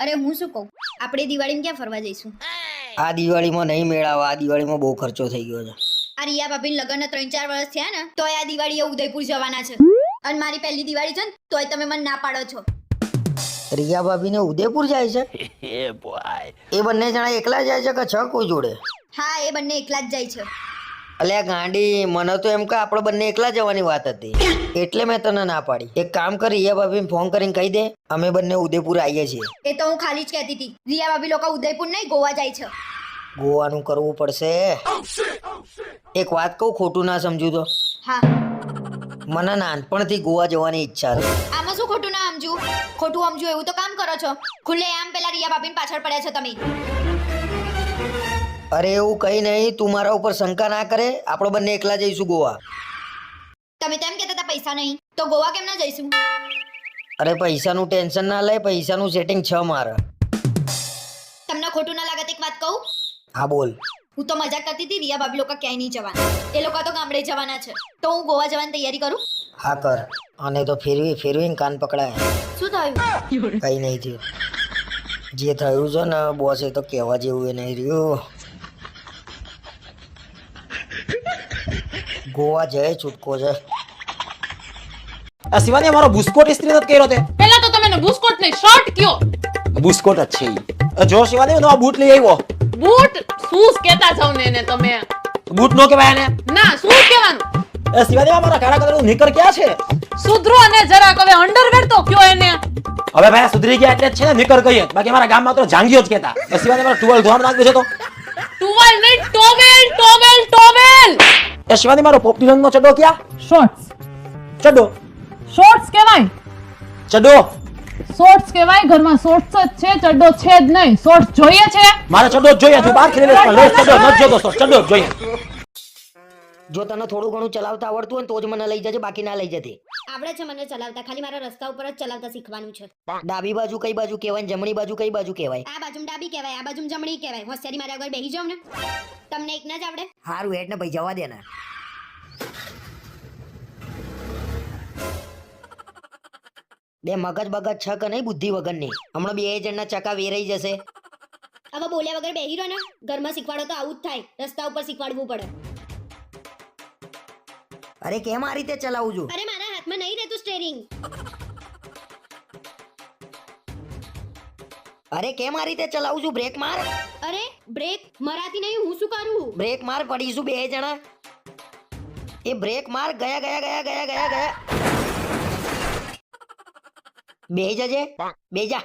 અરે હું શું કહું? આપણે દિવાળીમાં ક્યાં ફરવા જઈશું? આ દિવાળીમાં નહીં મેળાવો આ દિવાળીમાં બહુ ખર્ચો થઈ ગયો છે. આ રિયા ભાભીને લગ્નના ત્રણ ચાર વર્ષ થયા ને તોય આ દિવાળીએ ઉદયપુર જવાના છે. અને મારી પહેલી દિવાળી છે ને તોય તમે મને ના પાડો છો. રિયા ભાભીને ઉદયપુર જાય છે? એ બંને જણા એકલા જાય છે કે છ કોઈ જોડે? હા એ બંને એકલા જ જાય છે. અલ્યા ગાંડી મને તો એમ કે આપણે બંને એકલા જવાની વાત હતી. એટલે મેં તને ના પાડી. એક કામ કર રિયા ભાભીને ફોન કરીને કહી દે અમે બંને ઉદયપુર આવીએ છીએ. એ તો હું ખાલી જ કહેતી હતી. રિયા ભાભી લોકો ઉદયપુર નહીં ગોવા જાય છે. ગોવાનું કરવું પડશે. એક વાત કહું ખોટું ના સમજુ તો? હા. મને નાનપણથી ગોવા જવાની ઈચ્છા છે. આમાં શું ખોટું ના સમજુ? ખોટું સમજુ એવું તો કામ કરો છો. ખુલ્લે આમ પેલા રિયા ભાભીને પાછળ પડ્યા છો તમે. અરે એવું કઈ નહીં તું મારા ઉપર શંકા ના કરે. આપણે બંને એકલા જઈશું ગોવા. તમે તેમ કહેતા હતા પૈસા નહીં. તો ગોવા કેમ ના જઈશું? અરે પૈસાનું ટેન્શન ના લે પૈસાનું સેટિંગ છ મારે. તમને ખોટું ના લાગત એક વાત કહું? હા બોલ. હું તો મજાક કરતી હતી રિયા ભાભી લોકો ક્યાંય નહીં જવાના. એ લોકો તો ગામડે જવાના છે. તો હું ગોવા જવાની તૈયારી કરું? હા કર. અને તો ફેરવી ફેરવીને કાન પકડાય. શું થયું? કઈ નહીં થયું. જે થયું છે ને બોસ એ તો કહેવા જેવું એ નહીં રહ્યું. ગોવા જય છૂટકો છે. આ શિવાની અમારો બુસ્કોટ ઇસ્ત્રી નથી કર્યો તે. પેલા તો તમે બુસ્કોટ નહીં શર્ટ કયો. બુસ્કોટ જ છે ઈ. જો શિવાની નવા બૂટ લઈ આવ્યો. બૂટ? શૂઝ કેતા છો ને એને તમે? બૂટ નો કહેવાય ને ના શું કહેવાનું? એ શિવાની અમારા કાળા કલરનું નીકર ક્યાં છે? સુધરો અને જરાક હવે અંડરવેર તો કયો એને. હવે ભાઈ સુધરી ગયા એટલે જ છે ને નીકર કહીએ. બાકી અમારા ગામમાં તો જાંગીઓ જ કહેતા. શિવાની અમારા ટુવેલ ધોવા નાખ્યું છે તો? ટુવેલ નહીં ટોવેલ ટોવેલ ટોવેલ એ શિવાની મારો પોપટી રંગનો ચડો ક્યાં? શોર્ટ્સ ચડ્ડો શોર્ટ્સ કહેવાય. ચડ્ડો શોર્ટ્સ કહેવાય ઘરમાં શોર્ટ્સ જ છે ચડ્ડો છે જ નહીં. શોર્ટ્સ જોઈએ છે. મારે ચડ્ડો જ જોઈએ છે. બહાર ખેલે લઈશ ચડ્ડો નથી જોતો ચડ્ડો જોઈએ. જો તને થોડું ઘણું ચલાવતા આવડતું હોય ને તો જ મને લઈ જજે બાકી ના લઈ જતી. આવડે છે મને ચલાવતા. ખાલી મારા રસ્તા ઉપર જ ચલાવતા શીખવાનું છે. ડાબી બાજુ કઈ બાજુ કહેવાય જમણી બાજુ કઈ બાજુ કહેવાય? આ બાજુ ડાબી કહેવાય આ બાજુ જમણી કહેવાય. હોશિયારી મારા આગળ બેહી જાવ ને. તમને એક ના જ આવડે. હારું હેડ ને ભાઈ જવા દે ને. બે મગજ બગજ છક કે નહીં બુદ્ધિ વગરની? હમણાં બે જણના ચકા વેરાઈ જશે. હવે બોલ્યા વગર બેહી રહ્યો ને. ઘરમાં શીખવાડો તો આવું જ થાય. રસ્તા ઉપર શીખવાડવું પડે. અરે કેમ આ રીતે ચલાવું છું? અરે મારા હાથમાં નહીં રહેતું સ્ટેરિંગ અરે કેમ આ રીતે ચલાવું છું? બ્રેક માર. અરે બ્રેક મરાતી નહીં હું શું કરું? બ્રેક માર પડીશું બે જણા. એ બ્રેક માર ગયા ગયા ગયા ગયા ગયા ગયા. બે જજે. બે જા.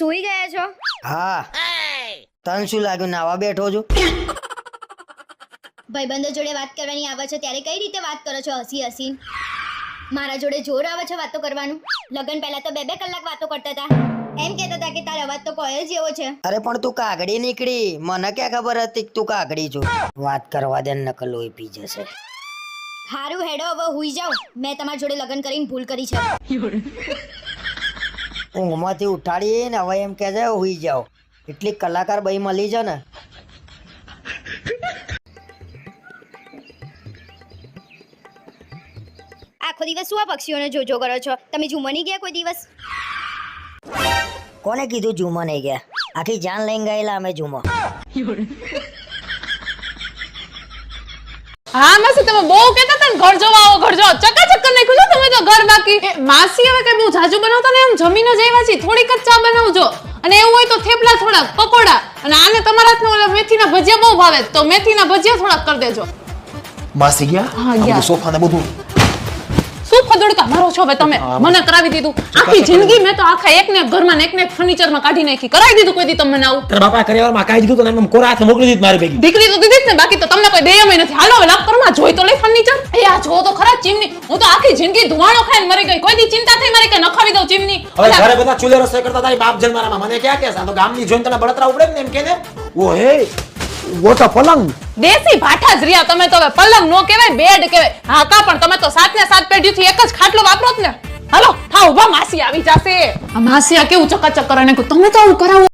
સુઈ ગયા છો? હા. તને શું લાગ્યું? નાવા બેઠો છું? ભાઈબંધો જોડે વાત કરવાની આવે છે. ત્યારે કઈ રીતે વાત કરો છો હસી હસી મારા જોડે જોર આવે છે વાતો કરવાનું. લગન પહેલા તો બે બે કલાક વાતો કરતા હતા. એમ કહેતા હતા કે તારો અવાજ તો કોયલ જેવો છે. અરે પણ તું કાગડી નીકળી. મને ક્યાં ખબર હતી કે તું કાગડી છો? વાત કરવા દે નકલ લોહી પી જશે. હારું હેડો હવે હુઈ જાવ મેં તમારા જોડે લગન કરીને ભૂલ કરી છે. ઊંઘમાંથી ઉઠાડી ને હવે એમ કે છે હુઈ જાઓ. એટલી કલાકાર બઈ મળી છે ને. આખો દિવસ શું આ પક્ષીઓને જોજો કરો છો? તમે ઝુમર નહીં ગયા કોઈ દિવસ? કોને કીધું જુમો નહીં ગયા? આખી જાન લઈને ગયેલા અમે જુમો હા માસી તમે બહુ કહેતા હતા ને ઘર જો આવો ઘર જવા ચકાચક કરી નાખ્યું છે તમે તો ઘર બાકી. માસી હવે કઈ બહુ જાજુ બનાવતા ને એમ જમીન જ આવ્યા છે થોડીક જ ચા બનાવજો. અને એવું હોય તો થેપલા થોડાક પકોડા. અને આને તમારા હાથના ઓલા મેથીના ભજીયા બહુ ભાવે તો મેથીના ભજીયા થોડાક કરી દેજો. માસી ગયા? હા, ગયા. સોફા ને બધું શું ફદડકા મારો છો હવે તમે. મને કરાવી દીધું. આખી જિંદગી મેં તો આખા એક ને ઘરમાં ને એક ને એક ફર્નિચરમાં કાઢી નાખી. કરાવી દીધું કોઈ દી તમને આવું? તારા બાપા કરિયાવરમાં કાઢી દીધું તને એમ કોરા હાથે મોકલી દીધું મારી ભેગી. દીકરી તો દીધી જ ને બાકી તો તમને કોઈ દેયમય નથી. હાલો હવે લાખ કરમાં જોઈ તો લઈ ફર્નિચર એ આ જો તો ખરા ચીમની. હું તો આખી જિંદગી ધુવાણો ખાઈને મરી ગઈ. કોઈ દી ચિંતા થઈ મારી કે નખાવી દઉં ચીમની. હવે ઘરે બધા ચૂલે રસોઈ કરતા તારી બાપ જન્મારામાં. મને ક્યાં કે આ તો ગામની જોઈને તને બળતરા ઉપડે ને એમ કે ને? ઓ હે ગોટા પલંગ. દેશી ભાઠા જ રહ્યા તમે તો હવે. પલંગ નો કહેવાય બેડ કહેવાય. હા કા પણ તમે તો સાત ને સાત પેઢીથી એક જ ખાટલો વાપરો જ ને. હાલો થા ઊભા માસી આવી જશે. આ માસી આ કેવું ચકાચક કરે ને? તમે તો આવું કરાવો.